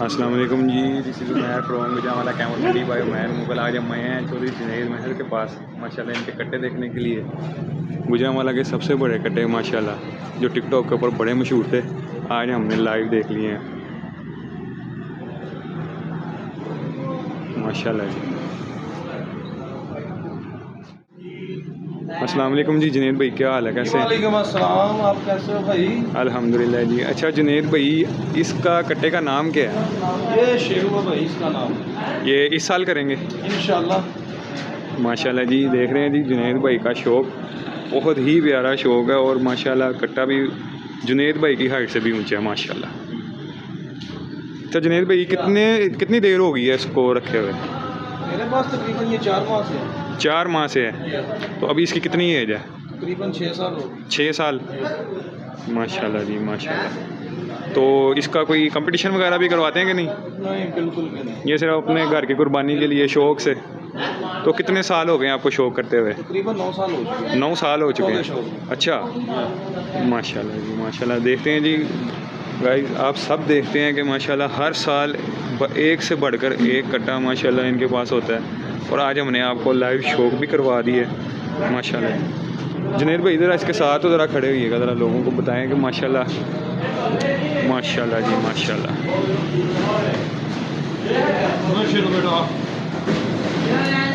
السلام علیکم جی دس از میر from گجامالہ کیمر midi بھائی مین مغل آج ہم میں ہیں چودھری جنید محل کے پاس ماشاء اللہ ان کے کٹے دیکھنے کے لیے۔ گجامالہ کے سب سے بڑے کٹے ماشاء اللہ جو ٹک ٹاک کے اوپر بڑے مشہور تھے، آج ہم نے لائیو دیکھ لیے ہیں۔ ماشاء اللہ جی۔ السلام علیکم جی جنید بھائی کیا حال ہے؟ کیسے وعلیکم السلام آپ کیسے ہو بھائی؟ الحمد للہ جی۔ اچھا جنید بھائی اس کا کٹے کا نام کیا ہے؟ یہ شیرو بھائی اس کا نام۔ یہ اس سال کریں گے؟ انشاءاللہ۔ ماشاء اللہ جی دیکھ رہے ہیں جی جنید بھائی کا شوق بہت ہی پیارا شوق ہے اور ماشاء اللہ کٹا بھی جنید بھائی کی ہائٹ سے بھی اونچا ہے ماشاء اللہ اچھا جنید بھائی کتنے کتنی دیر ہو گئی ہے اس کو رکھے ہوئے؟ میرے پاس تقریباً یہ چار ماہ سے ہے۔ چار ماہ سے ہے۔ تو ابھی اس کی کتنی ایج ہے؟ تقریباً چھ سال چھ سال۔ ماشاء اللہ جی ماشاء اللہ تو اس کا کوئی کمپٹیشن وغیرہ بھی کرواتے ہیں کہ نہیں؟ نہیں بالکل بھی نہیں۔ یہ صرف اپنے گھر کی قربانی کے لیے شوق سے۔ تو کتنے سال ہو گئے ہیں آپ کو شوق کرتے ہوئے؟ تقریباً نو سال ہو چکے ہیں۔ نو سال ہو چکے ہیں۔ اچھا۔ ماشاء اللہ جی ماشاء اللہ دیکھتے ہیں جی گائز آپ سب دیکھتے ہیں کہ ماشاء اللہ ہر سال ایک سے بڑھ کر ایک کٹا ماشاء اللہ ان کے پاس ہوتا ہے۔ اور آج ہم نے آپ کو لائیو شوق بھی کروا دی ہے ماشاء اللہ جنید بھائی ذرا اس کے ساتھ تو ذرا کھڑے ہوئیے گا ذرا لوگوں کو بتائیں کہ ماشاء اللہ ماشاء اللہ جی ماشاء اللہ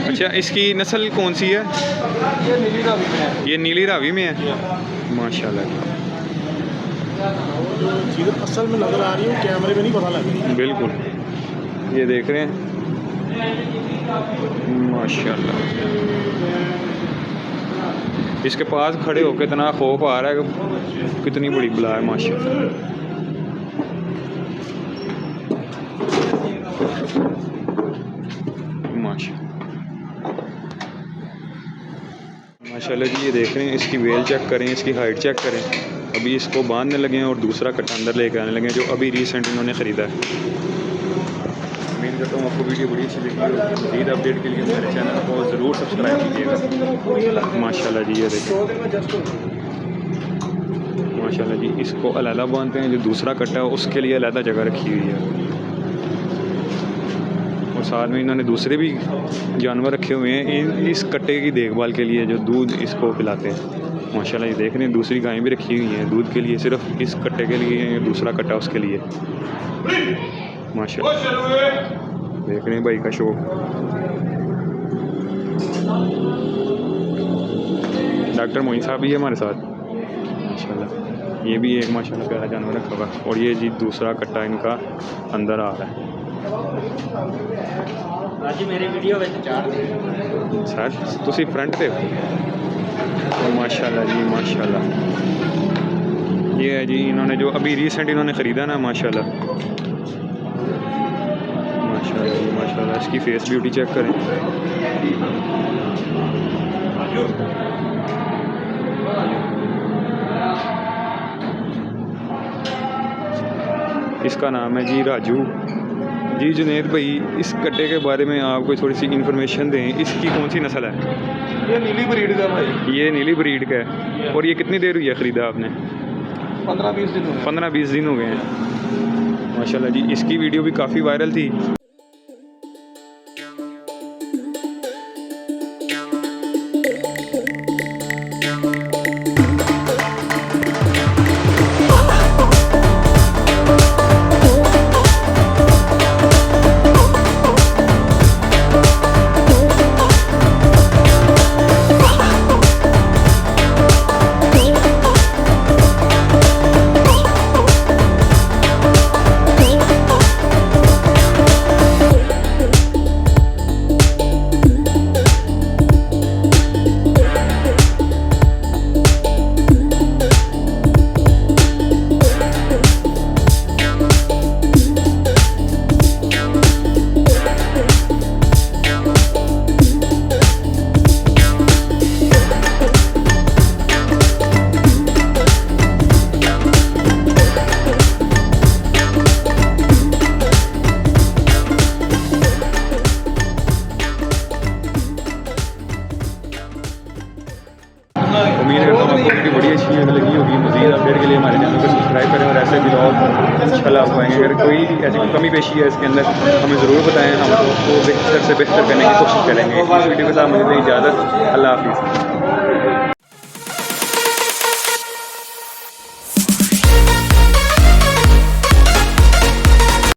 اچھا اس کی نسل کون سی ہے؟ یہ نیلی راوی میں ہے۔ ماشاء اللہ جی اصل میں نظر آ رہی ہیں کیمرے میں نہیں پتہ لگ رہی۔ بالکل۔ یہ دیکھ رہے ہیں۔ ماشاء اللہ اس کے پاس کھڑے ہو کے اتنا خوف آ رہا ہے کہ کتنی بڑی بلا ہے ماشاء اللہ ماشاء اللہ جی یہ دیکھ رہے ہیں، اس کی ویل چیک کریں، اس کی ہائٹ چیک کریں۔ ابھی اس کو باندھنے لگے ہیں اور دوسرا کٹا اندر لے کے آنے لگے ہیں، جو ابھی ریسنٹ انہوں نے خریدا ہے۔ کرتا ہوں آپ کو ویڈیو بڑی اچھی لگی ہوگی مزید اپڈیٹ کے لیے میرے چینل کو ضرور سبسکرائب کیجیے گا۔ ماشاء اللہ جی یہ دیکھیں۔ ماشاء اللہ جی اس کو علیحدہ باندھتے ہیں، جو دوسرا کٹا ہے، اس کے لیے علیحدہ جگہ رکھی ہوئی ہے۔ اور ساتھ میں انہوں نے دوسرے بھی جانور رکھے ہوئے ہیں۔ ان، اس کٹے کی دیکھ بھال کے لیے جو دودھ اس کو پلاتے ہیں۔ ماشاء اللہ یہ جی، دیکھ رہے ہیں، دوسری گائیں بھی رکھی ہوئی ہیں۔ دودھ کے لیے صرف اس کٹے کے لیے دوسرا کٹا اس کے لیے۔ ماشاء اللہ دیکھ رہے ہیں بھائی کا شوق ڈاکٹر معین صاحب بھی ہے ہمارے ساتھ ماشاء اللہ یہ بھی ایک ماشاء اللہ پیارا جانور رکھا ہوا اور یہ جی دوسرا کٹا ان کا اندر آ رہا ہے سر تھی فرنٹ پہ ماشاء اللہ جی ماشاء اللہ یہ ہے جی انہوں نے جو ابھی ریسنٹ انہوں نے خریدا نا ماشاء اللہ ماشاء اللہ ماشاء اللہ اس کی فیس بیوٹی چیک کریں۔ اس کا نام ہے جی راجو۔ جی جنید بھائی اس کٹے کے بارے میں آپ کو تھوڑی سی انفارمیشن دیں۔ اس کی کون سی نسل ہے؟ یہ نیلی بریڈ کا بھائی۔ یہ نیلی بریڈ کا ہے۔ اور یہ کتنی دیر ہوئی ہے خریدا آپ نے؟ پندرہ بیس دن پندرہ بیس دن ہو گئے ہیں۔ ماشاء اللہ جی اس کی ویڈیو بھی کافی وائرل تھی۔ مزید اپڈیٹ کے لیے ہمارے چینل کو سبسکرائب کریں اور ایسے بھی اور ان شاء اللہ آپ کو آئیں گے۔ اگر کوئی ایسی کمی پیشی ہے اس کے اندر، ہمیں ضرور بتائیں، ہم اس کو بہتر سے بہتر کرنے کی کوشش کریں گے۔ اس ویڈیو کے ساتھ مجھے اجازت۔ اللہ حافظ۔